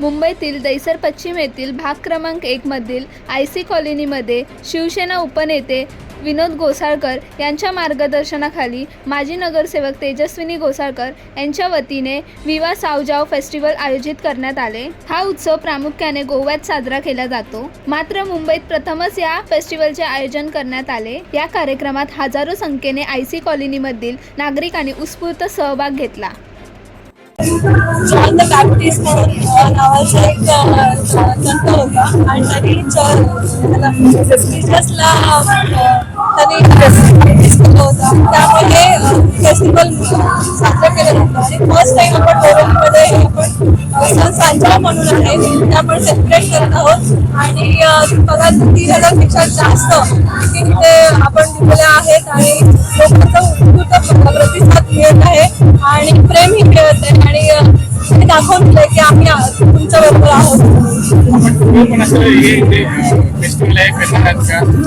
मुंबईतील दैसर पश्चिम येथील भाग क्रमांक एकमधील आय सी कॉलनीमध्ये शिवसेना उपनेते विनोद गोसाळकर यांच्या मार्गदर्शनाखाली माजी नगरसेवक तेजस्विनी गोसाळकर यांच्या वतीने विवा सावजाव फेस्टिवल आयोजित करण्यात आले. हा उत्सव प्रामुख्याने गोव्यात साजरा केला जातो. मात्र मुंबईत प्रथमच या फेस्टिवलचे आयोजन करण्यात आले. या कार्यक्रमात हजारो संख्येने आय सी कॉलनीमधील नागरिकांनी उत्स्फूर्त सहभाग घेतला. छान प्रॅक्टिस बॅप्टिस्ट म्हणून नावाचा एक संत होता. आणि त्यांनी क्रिसमसला त्यांनी baptist केलं होतं. म्हणजे त्यामुळे फेस्टिवल साजरा केलं जातं आणि फर्स्ट टाइम आपण बोरवलीमध्ये आपण अ, सण म्हणून आहे ते आपण सेलिब्रेट करत आहोत. आणि बघा तीन हजारपेक्षा जास्त तिथे आपण दिलेले आहेत आणि लोकांचा उत्स्फूर्त प्रतिसाद मिळत आहे. आणि प्रेमही मिळत आहे. आणि ते दाखवून दिलंय की आम्ही तुमच्या बरोबर आहोत. हे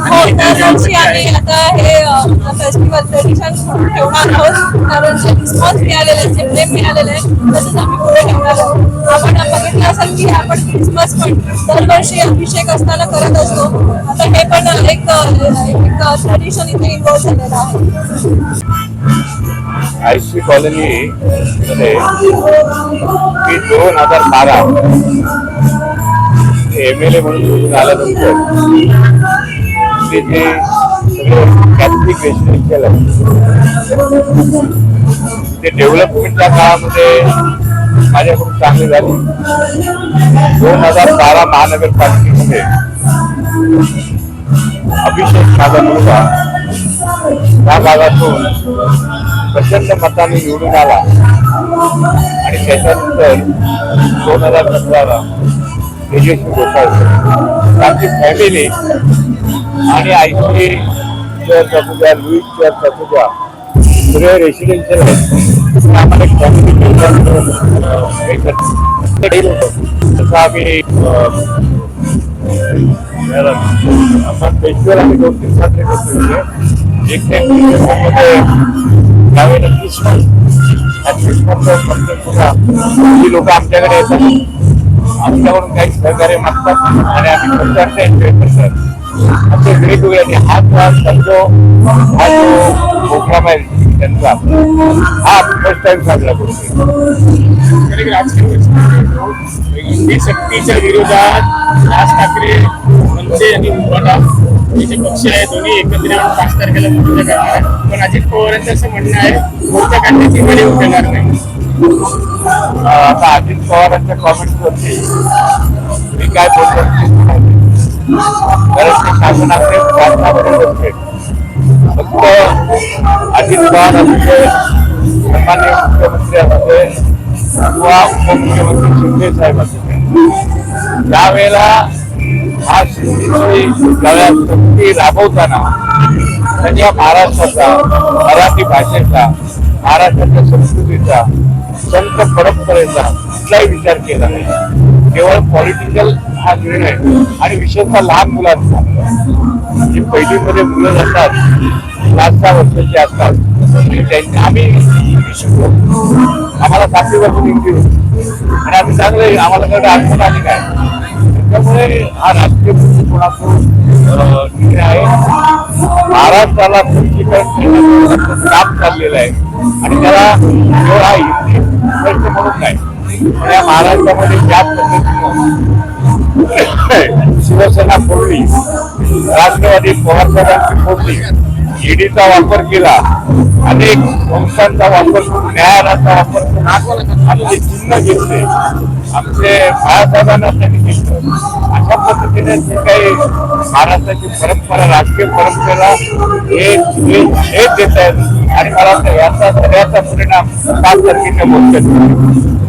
हो दरवर्षी आम्ही आता हे फेस्टिवल ट्रेडिशन ठेवणार आहोत कारण जे रिस्पॉन्स मिळालेले आहे, जे प्रेम मिळालेलं आहे तसंच आम्ही पुढे ठेवणार आहोत आपण बघितलं असेल की आपण क्रिसमस पण दरवर्षी अभिषेक असताना करत असतो आता हे पण एक ट्रेडिशन इथे इन्व्हॉल्व झालेलं आहे आयसी कॉलनी मध्ये मी दोन हजार बारा एम एल ए म्हणून निवडून आल्यानंतर तिथे कॅथलिक रेसिडेन्शियल आहे ते डेव्हलपमेंटच्या काळामध्ये माझ्याकडून चांगली झाली. दोन हजार बारा महानगरपालिकेमध्ये अभिषेक माझा मुलगा त्या भागातून प्रचंड मताने निवडून आला. आणि त्याच्यानंतर दोन हजार सतराला तेजस्वी गोपाळ आमची फॅमिली आणि आईची चर्च असू द्या लुईस चर्च असू द्या सगळे रेसिडेन्शियल आहेत. आम्हाला तसं आम्ही आपण फेस्टिवल आम्ही दोन तीन साजरे करतो एक त्यावेळेला क्रिसमस क्रिसमसचा फंक्शन सुद्धा जी लोक आमच्याकडे येतात आमच्याकडून काही सहकार्य मागतात आणि आम्ही प्रचारचा एन्जॉय करतात असे वेगवेगळे आणि हा जो समजो हा जो प्रोग्राम आहे त्यांचा हा फर्स्ट टाइम साजरा करतो हिंदी सक्तीच्या विरोधात राज ठाकरे मनसे आणि उभाटा हे जे पक्ष आहे दोन्ही एकत्र येऊन पाच तारखेला मोर्चा करणार आहे पण अजित पवारांचं असं म्हणणं आहे मोर्चा काढण्याची वेळ येऊ देणार नाही आता अजित पवारांच्या कॉमेंट्स वरती मी काय बोलतो ते माहिती. शासनाचे शासनामध्ये फक्त अजित पवार असते मुख्यमंत्री असते किंवा उपमुख्यमंत्री शिंदे साहेब त्यावेळेला हा शिंदेची राबवताना त्यांनी महाराष्ट्राचा मराठी भाषेचा महाराष्ट्राच्या संस्कृतीचा संत परंपरेचा कुठलाही विचार केला नाही. केवळ पॉलिटिकल हा निर्णय आणि विशेषतः लहान मुलांचा. जी पहिलीमध्ये मुलं असतात पाच सहा वर्षाची असतात आणि त्यांनी आम्ही इंग्लिश शिकलो. आम्हाला सातवी वर्ष इंग्लिश आणि आम्ही चांगले आम्हाला कडे आठवण आली काय त्यामुळे हा राजकीय दृष्टिकोनातून निर्णय आहे. महाराष्ट्राला काम चाललेलं आहे. आणि त्याला केवळ हा हिंदी प्रश्न म्हणून नाही. या महाराष्ट्रामध्ये ज्या पद्धतीनं शिवसेना फोडली राष्ट्रवादी पवारसाहेबांची फोडली ईडीचा वापर केला अनेक संस्थांचा वापर करून न्यायालयाचा वापर करून आमचे चिन्ह घेतले आमचे बाळासाहेबांना त्यांनी घेतलं. अशा पद्धतीने जे काही महाराष्ट्राची परंपरा राजकीय परंपरेला हे हे देत आहेत आणि मला वाटतं याचा सगळ्याचा परिणाम पाच तारखेच्या मोर्चात